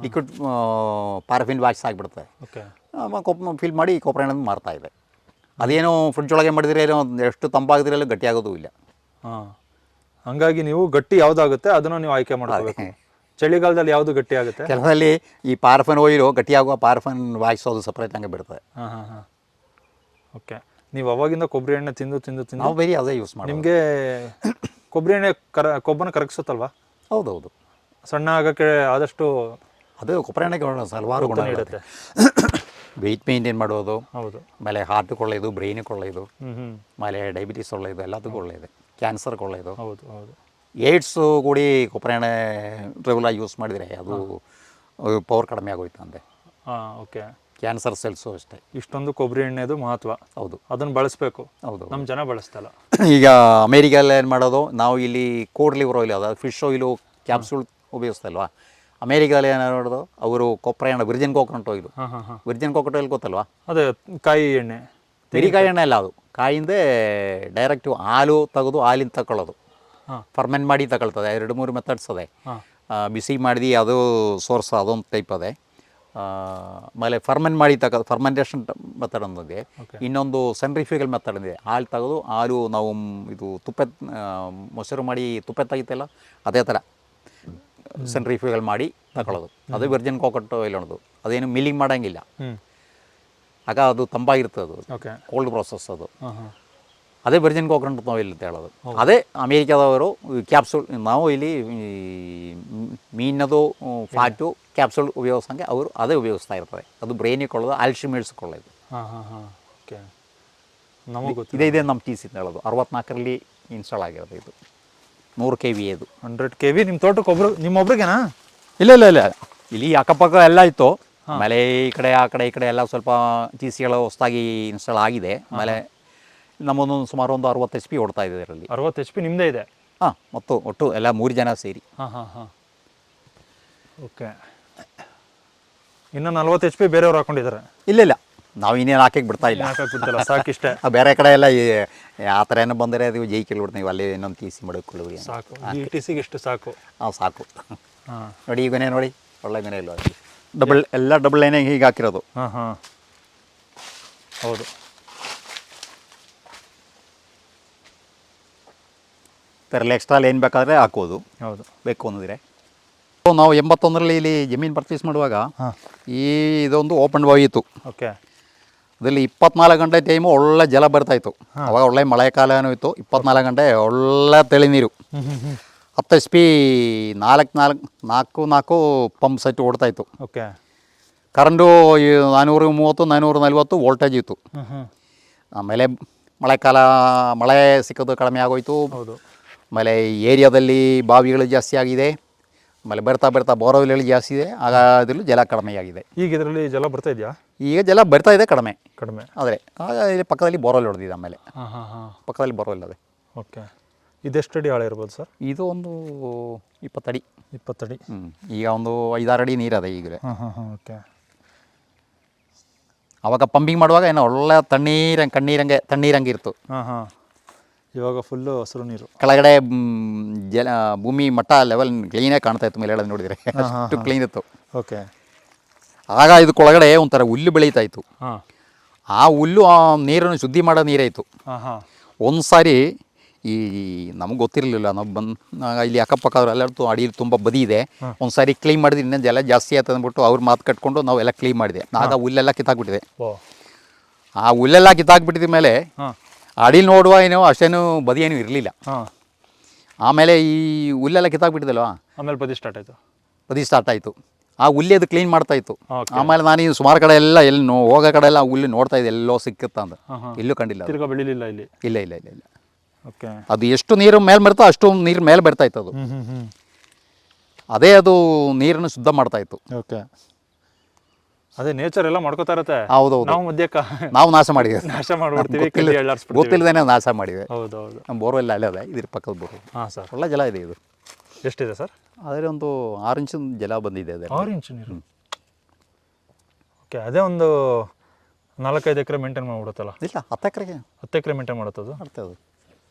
ಲಿಕ್ವಿಡ್ ಪ್ಯಾರಫಿನ್ ವ್ಯಾಕ್ಸ್ ಆಗಿಬಿಡುತ್ತೆ. ಕೊಪ್ಪ ಫಿಲ್ ಮಾಡಿ ಕೊಬ್ಬರಿ ಎಣ್ಣೆ ಮಾರ್ತಾ ಇದೆ. ಅದೇನು ಫ್ರಿಡ್ಜ್ ಒಳಗೆ ಮಾಡಿದ್ರೆ ಏನೋ ಎಷ್ಟು ತಂಪಾಗಿದ್ರೆ ಗಟ್ಟಿಯಾಗೋದು ಇಲ್ಲ. ಹಾಂ. ಹಂಗಾಗಿ ನೀವು ಗಟ್ಟಿ ಯಾವುದಾಗುತ್ತೆ ಅದನ್ನು ನೀವು ಆಯ್ಕೆ ಮಾಡ್ಕೋಬೇಕು. ಚಳಿಗಾಲದಲ್ಲಿ ಯಾವುದು ಗಟ್ಟಿ ಆಗುತ್ತೆ? ಕೆಲವಲ್ಲಿ ಈ ಪಾರ್ಫನ್ ಆಯಿಲು ಗಟ್ಟಿಯಾಗುವ ಪಾರ್ಫನ್ ವಾಯಿಸೋದು ಸಪ್ರೇಟ್ ಹಂಗೆ ಬಿಡ್ತದೆ. ಹಾಂ ಹಾಂ ಹಾಂ. ಓಕೆ ನೀವು ಅವಾಗಿಂದ ಕೊಬ್ಬರಿ ಎಣ್ಣೆ ತಿಂದು ತಿಂದು ತಿಂದು ನಾವು ಬೇರೆ ಅದೇ ಯೂಸ್ ಮಾಡಿ ನಿಮಗೆ ಕೊಬ್ಬರಿ ಎಣ್ಣೆ ಕರ ಕೊಬ್ಬನ ಕರಗಿಸುತ್ತಲ್ವಾ? ಹೌದೌದು. ಸಣ್ಣ ಆಗೋಕ್ಕೆ ಆದಷ್ಟು ಅದು ಕೊಬ್ಬರಿ ಎಣ್ಣೆಗೆ ಹಲವಾರು ಗುಣ ನೀಡುತ್ತೆ. ವೆಯ್ಟ್ ಮೇಂಟೈನ್ ಮಾಡೋದು ಹೌದು. ಆಮೇಲೆ ಹಾರ್ಟ್ ಒಳ್ಳೆಯದು ಬ್ರೈನ್ ಒಳ್ಳೆಯದು ಆಮೇಲೆ ಡಯಾಬಿಟೀಸ್ ಒಳ್ಳೆಯದು ಎಲ್ಲದಕ್ಕೂ ಒಳ್ಳೆಯದು ಕ್ಯಾನ್ಸರ್ಗೆ ಒಳ್ಳೆಯದು ಹೌದು ಹೌದು. ಏಡ್ಸು ಕೂಡಿ ಕೊಬ್ಬರಿ ಎಣ್ಣೆ ರೆಗ್ಯುಲರ್ ಯೂಸ್ ಮಾಡಿದರೆ ಅದು ಪವರ್ ಕಡಿಮೆ ಆಗೋಯ್ತು ಅಂದೆ. ಹಾಂ ಓಕೆ. ಕ್ಯಾನ್ಸರ್ ಸೆಲ್ಸು ಅಷ್ಟೇ. ಇಷ್ಟೊಂದು ಕೊಬ್ಬರಿ ಎಣ್ಣೆದು ಮಹತ್ವ. ಹೌದು. ಅದನ್ನು ಬಳಸಬೇಕು. ಹೌದು. ನಮ್ಮ ಜನ ಬಳಸ್ತಲ್ಲ. ಈಗ ಅಮೇರಿಕಲ್ಲಿ ಏನು ಮಾಡೋದು? ನಾವು ಇಲ್ಲಿ ಕೋಡ್ ಲಿವರ್ ಆಯಿಲ್ ಅದ ಫಿಶ್ ಆಯಿಲು ಕ್ಯಾಪ್ಸೂಲ್ ಉಪಯೋಗಿಸ್ತಲ್ವಾ ಅಮೇರಿಕಲ್ಲಿ ಏನಾರು ನೋಡೋದು ಅವರು ಕೊಪ್ಪರ ಎಣ್ಣೆ virgin coconut oil virgin coconut oil ಗೊತ್ತಲ್ವಾ? ಅದೇ ಕಾಯಿ ಎಣ್ಣೆ. ತೆರಿಕಾಯಿ ಎಣ್ಣೆ ಅಲ್ಲ ಅದು. ಕಾಯಿಂದ ಡೈರೆಕ್ಟ್ ಹಾಲು ತೆಗೆದು ಹಾಲಿಂದ ತಗೊಳ್ಳೋದು ಹಾಂ. ಫರ್ಮೆಂಟ್ ಮಾಡಿ ತಗೊಳ್ತದೆ. ಎರಡು ಮೂರು ಮೆಥಡ್ಸ್ ಅದೇ. ಬಿಸಿ ಮಾಡಿದು ಅದು ಸೋರ್ಸ್ ಅದೊಂದು ಟೈಪ್ ಅದೇ. ಆಮೇಲೆ ಫರ್ಮೆಂಟ್ ಮಾಡಿ ತಗ ಫರ್ಮೆಂಟೇಷನ್ ಮೆಥಡ್ ಅಂದಿದೆ ಇನ್ನೊಂದು ಸೆಂಟ್ರಿಫ್ಯೂಗಲ್ ಮೆಥಡ್ ಇದೆ. ಹಾಲು ತೆಗೆದು ಹಾಲು ನಾವು ಇದು ತುಪ್ಪ ಮೊಸರು ಮಾಡಿ ತುಪ್ಪ ತೆಗಿತಲ್ಲ ಅದೇ ಥರ ಸೆಂಟ್ರಿಫ್ಯೂಗಲ್ ಮಾಡಿ ತಗೊಳ್ಳೋದು ಅದು ವಿರ್ಜನ್ ಕೋಕಟ್ ಆಯಿಲ್ ಅನ್ನೋದು ಅದೇನು ಮಿಲ್ಲಿಂಗ್ ಮಾಡೋಂಗಿಲ್ಲ. ಆಗ ಅದು ತಂಪಾಗಿರ್ತದೆ ಅದು. ಕೋಲ್ಡ್ ಪ್ರೊಸೆಸ್ ಅದು. ಅದೇ ವಿರ್ಜಿನ್ ಕೋಕೋನಟ್ ಆಯಿಲ್ ಅಂತ ಹೇಳೋದು. ಅದೇ ಅಮೇರಿಕಾದವರು ಕ್ಯಾಪ್ಸೂಲ್ ನಾವು ಇಲ್ಲಿ ಮೀನದು ಫ್ಯಾಟು ಕ್ಯಾಪ್ಸೂಲ್ ಉಪಯೋಗಿಸಂಗೆ ಅವರು ಅದೇ ಉಪಯೋಗಿಸ್ತಾ ಇರ್ತಾರೆ. ಅದು ಬ್ರೈನಿಗೆ ಕೊಳ್ಳೋದು ಆಲ್ಶಿಮೇಡ್ಸ್ ಕೊಳ್ಳೋದು ಇದೇ ಇದೆ ನಮ್ಮ ಟಿ ಸಿ ಅಂತ ಹೇಳೋದು. ಅರವತ್ನಾಲ್ಕರಲ್ಲಿ ಇನ್ಸ್ಟಾಲ್ ಆಗಿರೋದು ಇದು. ನೂರು ಕೆ ವಿ ಇದು ಹಂಡ್ರೆಡ್ ಕೆ ವಿ ನಿಮ್ಮ ತೋಟಕ್ಕೆ ಒಬ್ರು ನಿಮ್ಮೊಬ್ರಿಗೆನಾ? ಇಲ್ಲ ಇಲ್ಲ ಇಲ್ಲ. ಇಲ್ಲಿ ಅಕ್ಕಪಕ್ಕ ಎಲ್ಲ ಇತ್ತು. ಆಮೇಲೆ ಈ ಕಡೆ ಆ ಕಡೆ ಈ ಕಡೆ ಎಲ್ಲ ಸ್ವಲ್ಪ ಟಿ ಸಿಗಳು ಹೊಸದಾಗಿ ಇನ್ಸ್ಟಾಲ್ ಆಗಿದೆ. ಆಮೇಲೆ ನಮ್ಮದೊಂದು ಸುಮಾರು ಒಂದು ಅರವತ್ತು ಎಚ್ ಪಿ ಓಡ್ತಾ ಇದೆ ಇದರಲ್ಲಿ. ಅರವತ್ತು ಎಚ್ ಪಿ ನಿಮ್ಮದೇ ಇದೆ? ಹಾಂ ಮತ್ತು ಒಟ್ಟು ಎಲ್ಲ ಮೂರು ಜನ ಸೇರಿ. ಹಾಂ ಹಾಂ ಹಾಂ. ಓಕೆ ಇನ್ನು ನಲ್ವತ್ತು ಎಚ್ ಪಿ ಬೇರೆಯವ್ರು ಹಾಕೊಂಡಿದ್ದಾರೆ? ಇಲ್ಲ ಇಲ್ಲ. ನಾವು ಇನ್ನೇನು ಹಾಕಕ್ಕೆ ಬಿಡ್ತಾ ಇಲ್ಲ. ಸಾಕು ಸಾಕಿಷ್ಟೇ. ಆ ಬೇರೆ ಕಡೆ ಎಲ್ಲ ಈ ಆ ಥರ ಏನೋ ಬಂದರೆ ಅದು ಜೈ ಕೇಳ್ಬಿಡ್ತೀವಿ ನೀವು ಅಲ್ಲಿ ಇನ್ನೊಂದು ಟಿ ಸಿ ಮಾಡಿಕೊಳ್ಳಿ ಸಾಕು. ಈ ಟಿ ಸಿಗೆ ಇಷ್ಟು ಸಾಕು. ಹಾಂ ಸಾಕು. ಹಾಂ. ನೋಡಿ ಈ ಗೊನೆ ನೋಡಿ ಒಳ್ಳೆ ಗೊನೆ ಇಲ್ವಾ ಡಬಲ್ ಎಲ್ಲ ಡಬಲ್ ಲೈನೇ ಹೀಗೆ ಹಾಕಿರೋದು. ಹಾಂ ಹಾಂ. ಹೌದು. ತರಲಿ ಎಕ್ಸ್ಟ್ರಾ ಏನು ಬೇಕಾದರೆ ಹಾಕೋದು. ಹೌದು. ಬೇಕು ಅಂದಿದ್ರೆ. ನಾವು ಎಂಬತ್ತೊಂದರಲ್ಲಿ ಇಲ್ಲಿ ಜಮೀನು ಪರ್ಚೇಸ್ ಮಾಡುವಾಗ ಈ ಇದೊಂದು ಓಪನ್ ಬಾಯ್ ಇತ್ತು. ಓಕೆ. ಅದರಲ್ಲಿ ಇಪ್ಪತ್ನಾಲ್ಕು ಗಂಟೆ ಟೈಮು ಒಳ್ಳೆ ಜಲ ಬರ್ತಾಯಿತ್ತು. ಅವಾಗ ಒಳ್ಳೆ ಮಳೆಕಾಲನೂ ಇತ್ತು. ಇಪ್ಪತ್ನಾಲ್ಕು ಗಂಟೆ ಒಳ್ಳೆ ತಳಿ ನೀರು ಹತ್ತು ಎಚ್ ಪಿ ನಾಲ್ಕು ನಾಲ್ಕು ನಾಲ್ಕು ನಾಲ್ಕು ಪಂಪ್ ಸೆಟ್ ಓಡ್ತಾಯಿತ್ತು. ಓಕೆ ಕರೆಂಟು ನಾನ್ನೂರ ಮೂವತ್ತು ನಾನ್ನೂರ ನಲ್ವತ್ತು ವೋಲ್ಟೇಜ್ ಇತ್ತು. ಆಮೇಲೆ ಮಳೆ ಆಮೇಲೆ ಮಳೆಕಾಲ ಮಳೆ ಸಿಕ್ಕೋದು ಕಡಿಮೆ ಆಗೋಯ್ತು. ಹೌದು. ಆಮೇಲೆ ಈ ಏರಿಯಾದಲ್ಲಿ ಬಾವಿಗಳು ಜಾಸ್ತಿ ಆಗಿದೆ. ಆಮೇಲೆ ಬರ್ತಾ ಬರ್ತಾ ಬೋರ್ವೆಲ್ಗಳು ಜಾಸ್ತಿ ಇದೆ ಆಗ ಅದರಲ್ಲೂ ಜಲ ಕಡಿಮೆ ಆಗಿದೆ. ಈಗ ಇದರಲ್ಲಿ ಜಲ ಬರ್ತಾ ಇದೆಯಾ? ಈಗ ಜಲ ಬರ್ತಾ ಇದೆ ಕಡಿಮೆ. ಕಡಿಮೆ. ಆದರೆ ಆಗ ಇಲ್ಲಿ ಪಕ್ಕದಲ್ಲಿ ಬೋರ್ವೆಲ್ ಹೊಡೆದಿದೆ ಆಮೇಲೆ. ಹಾಂ ಹಾಂ ಹಾಂ. ಪಕ್ಕದಲ್ಲಿ ಬೋರ್ವೆಲ್ ಅದೇ. ಓಕೆ. ಇದೆಷ್ಟು ಅಡಿ ಆಳ ಇರ್ಬೋದು ಸರ್? ಇದು ಒಂದು ಇಪ್ಪತ್ತಡಿ. ಇಪ್ಪತ್ತಡಿ. ಹ್ಞೂ ಈಗ ಒಂದು ಐದಾರು ಅಡಿ ನೀರದೆ ಈಗಲೇ. ಹಾಂ ಹಾಂ ಹಾಂ ಓಕೆ. ಅವಾಗ ಪಂಪಿಂಗ್ ಮಾಡುವಾಗ ಏನೋ ಒಳ್ಳೆ ತಣ್ಣೀರಂಗೆ ಕಣ್ಣೀರಂಗೆ ತಣ್ಣೀರಂಗೆ ಇತ್ತು ಹಾಂ ಹಾಂ. ಇವಾಗ ಫುಲ್ಲು ಹಸಿರು ನೀರು. ಕೆಳಗಡೆ ಮ್, ಜಲ ಭೂಮಿ ಮಟ್ಟ ಲೆವೆಲ್ ಕ್ಲೀನಾಗಿ ಕಾಣ್ತಾ ಇತ್ತು ಮೇಲೆ ಹೇಳೋದು ನೋಡಿದರೆ ಅಷ್ಟು ಕ್ಲೀನ್ ಇತ್ತು. ಓಕೆ ಆಗ ಇದಕ್ಕೊಳಗಡೆ ಒಂಥರ ಹುಲ್ಲು ಬೆಳೀತಾ ಇತ್ತು. ಹಾಂ. ಆ ಹುಲ್ಲು ಆ ನೀರನ್ನು ಶುದ್ಧಿ ಮಾಡೋ ನೀರೇ ಇತ್ತು. ಹಾಂ ಹಾಂ. ಒಂದು ಸಾರಿ ಈ ನಮಗೆ ಗೊತ್ತಿರಲಿಲ್ಲ. ನಾವು ಬಂದು ಇಲ್ಲಿ ಅಕ್ಕಪಕ್ಕ ಎಲ್ಲ ಅಡಿ ತುಂಬ ಬದಿ ಇದೆ. ಒಂದು ಸಾರಿ ಕ್ಲೀನ್ ಮಾಡಿದ್ರೆ ಇನ್ನೂ ಜಲ ಜಾಸ್ತಿ ಆಯ್ತು ಅಂದ್ಬಿಟ್ಟು ಅವ್ರು ಮಾತು ಕಟ್ಕೊಂಡು ನಾವು ಎಲ್ಲ ಕ್ಲೀನ್ ಮಾಡಿದೆ. ಆಗ ಹುಲ್ಲೆಲ್ಲ ಕಿತ್ತಾಕ್ಬಿಟ್ಟಿದೆ. ಓ. ಆ ಹುಲ್ಲೆಲ್ಲ ಕಿತ್ತಾಕ್ಬಿಟ್ಟಿದ ಮೇಲೆ ಹಾಂ. ಅಡಿಲಿ ನೋಡುವ ಏನೋ ಅಷ್ಟೇನು ಬದಿ ಏನೂ ಇರಲಿಲ್ಲ. ಹಾಂ. ಆಮೇಲೆ ಈ ಹುಲ್ಲೆಲ್ಲ ಕಿತ್ತಾಕ್ಬಿಟ್ಟಿದಲ್ವಾ? ಆಮೇಲೆ ಬದಿ ಸ್ಟಾರ್ಟ್ ಆಯಿತು. ಬದಿ ಸ್ಟಾರ್ಟ್ ಆಯಿತು. ಆ ಹುಲ್ಲಿ ಅದು ಕ್ಲೀನ್ ಮಾಡ್ತಾ ಇತ್ತು. ಆಮೇಲೆ ನಾನು ಈ ಸುಮಾರು ಕಡೆ ಎಲ್ಲ ಎಲ್ಲಿ ನೋ ಹೋಗೋ ಕಡೆ ಎಲ್ಲ ಹುಲ್ಲು ನೋಡ್ತಾ ಇದ್ದೆ ಎಲ್ಲೋ ಸಿಕ್ಕುತ್ತಾ ಅಂತ. ಎಲ್ಲೂ ಕಂಡಿಲ್ಲ. ತಿರ್ಗಾ ಬೆಳಿಲಿಲ್ಲ ಇಲ್ಲಿ? ಇಲ್ಲ ಇಲ್ಲ ಇಲ್ಲ ಇಲ್ಲ. ಓಕೆ ಅದು ಎಷ್ಟು ನೀರು ಮೇಲೆ ಬರುತ್ತೋ ಅಷ್ಟು ನೀರು ಮೇಲೆ ಬರ್ತಾ ಇತ್ತು ಅದು. ಅದೇ ಅದು ನೀರನ್ನು ಶುದ್ಧ ಮಾಡ್ತಾ ಇತ್ತು. ಓಕೆ ಅದೇ ನೇಚರ್ ಎಲ್ಲ ಮಾಡ್ಕೋತಾ ಇರತ್ತೆ. ಹೌದು ನಾವು ಮಧ್ಯಕ್ಕ ನಾವು ನಾಶ ಮಾಡಿದ್ವಿ ನಾಶ ಮಾಡ್ಬಿಡ್ತೀವಿ ಗೊತ್ತಿಲ್ಲದೇನೆ ನಾಶ ಮಾಡಿವೆ ಹೌದು ಹೌದು ನಮ್ಮ ಬೋರ್ವೆಲ್ ಅಲ್ಲೇ ಅದೇ ಇದ್ರ ಪಕ್ಕದ ಬೋರ್ ಹಾಂ ಸರ್. ಒಳ್ಳೆ ಜಲ ಇದೆ ಇದು. ಎಷ್ಟಿದೆ ಸರ್? ಆದರೆ ಒಂದು ಆರು ಇಂಚಿನ ಜಲ ಬಂದಿದೆ ಅದೇ ಆರು ಇಂಚು ನೀರು? ಓಕೆ ಅದೇ ಒಂದು ನಾಲ್ಕೈದು ಎಕರೆ ಮೇಂಟೈನ್ ಮಾಡ್ಬಿಡುತ್ತಲ್ಲ? ಇಲ್ಲ ಹತ್ತು ಎಕರೆಗೆ. ಹತ್ತು ಎಕರೆ ಮೇಂಟೈನ್ ಮಾಡುತ್ತದು? ಮಾಡ್ತೇವೆ